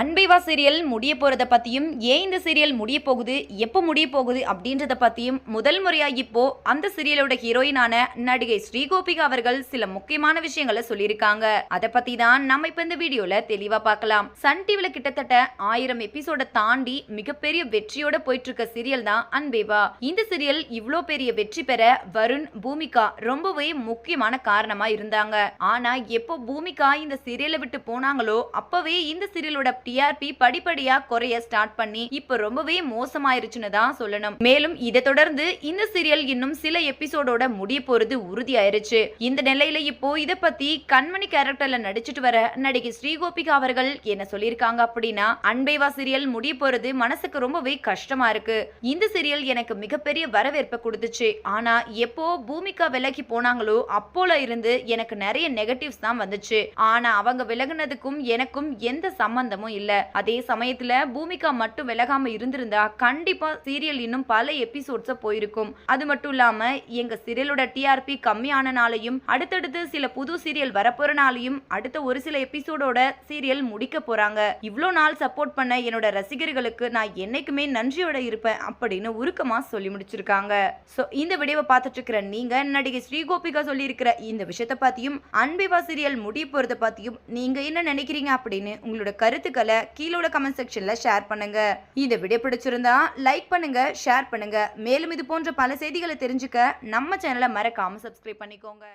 அன்பைவா serial முடிய போகிறத பற்றியும் ஏன் இந்த சீரியல் முடிய போகுது எப்போ முடிய போகுது அப்படின்றத பற்றியும் முதல் முறையாக இப்போ அந்த சீரியலோட ஹீரோயினான நடிகை ஸ்ரீகோபிகா அவர்கள் சில முக்கியமான விஷயங்களை சொல்லியிருக்காங்க. அதை பற்றி தான் நம்ம இப்போ இந்த வீடியோவில் தெளிவாக பார்க்கலாம். சன் டிவியில் கிட்டத்தட்ட ஆயிரம் எபிசோட தாண்டி மிகப்பெரிய வெற்றியோட போயிட்டு இருக்க சீரியல் தான் அன்பேவா. இந்த சீரியல் இவ்வளோ பெரிய வெற்றி பெற வருண் பூமிகா ரொம்பவே முக்கியமான காரணமாக இருந்தாங்க. ஆனால் எப்போ பூமிகா இந்த சீரியலை விட்டு போனாங்களோ அப்பவே இந்த சீரியலோட டிஆர்பி படிப்படியா குறைய ஸ்டார்ட் பண்ணி இப்ப ரொம்பவே மோசமாயிருச்சுன்னு தான் சொல்லணும். மேலும் இதை தொடர்ந்து இந்த சீரியல் இன்னும் சில எபிசோடோட முடிய போறது உறுதியாயிருச்சு. இந்த நிலையில இப்போ இதை பத்தி கண்மணி கேரக்டர்ல நடிச்சிட்டு வர நடிகை ஸ்ரீகோபிகா அவர்கள் என்ன சொல்லியிருக்காங்க அப்படின்னா அன்பைவா சீரியல் முடிய போறது மனசுக்கு ரொம்பவே கஷ்டமா இருக்கு. இந்த சீரியல் எனக்கு மிகப்பெரிய வரவேற்பை கொடுத்துச்சு. ஆனா எப்போ பூமிகா விலகி போனாங்களோ அப்போல இருந்து எனக்கு நிறைய நெகட்டிவ்ஸ் தான் வந்துச்சு. ஆனா அவங்க விலகுனதுக்கும் எனக்கும் எந்த சம்பந்தமும் இல்லை. அதே சமயத்துல பூமிகா மட்டும் விலகாம இருந்திருந்தா கண்டிப்பா சீரியல் இன்னும் பல எபிசோட்ஸ போயிருக்கும். அது மட்டும் இல்லாம எங்க சீரியலோட டிஆர்பி கம்மியானனாலையும் அடுத்தடுத்து சில புது சீரியல் வரப்போறனாலையும் அடுத்த ஒரு சில எபிசோடோட சீரியல் முடிக்க போறாங்க. இவ்வளோ நாள் சப்போர்ட் பண்ண என்னோட ரசிகர்களுக்கு நான் என்னைக்குமே நன்றியோட இருப்பேன் அப்படின்னு உருக்கமா சொல்லி முடிச்சிருக்காங்க. சோ இந்த வீடியோவை பார்த்துட்டு இருக்கிற நீங்க நடிகை ஸ்ரீகோபிகா சொல்லி இருக்கிற இந்த விஷயத்தை பத்தியும் அன்பிவா சீரியல் முடிய போறதை பத்தியும் நீங்க என்ன நினைக்கிறீங்க அப்படின்னு உங்களோட கருத்துக்கள் கீழோட கமெண்ட் செக்ஷன்ல ஷேர் பண்ணுங்க. இந்த வீடியோ பிடிச்சிருந்தா லைக் பண்ணுங்க ஷேர் பண்ணுங்க. மேலும் இது போன்ற பல செய்திகளை தெரிஞ்சுக்க நம்ம சேனலை மறக்காம சப்ஸ்கிரைப் பண்ணிக்கோங்க.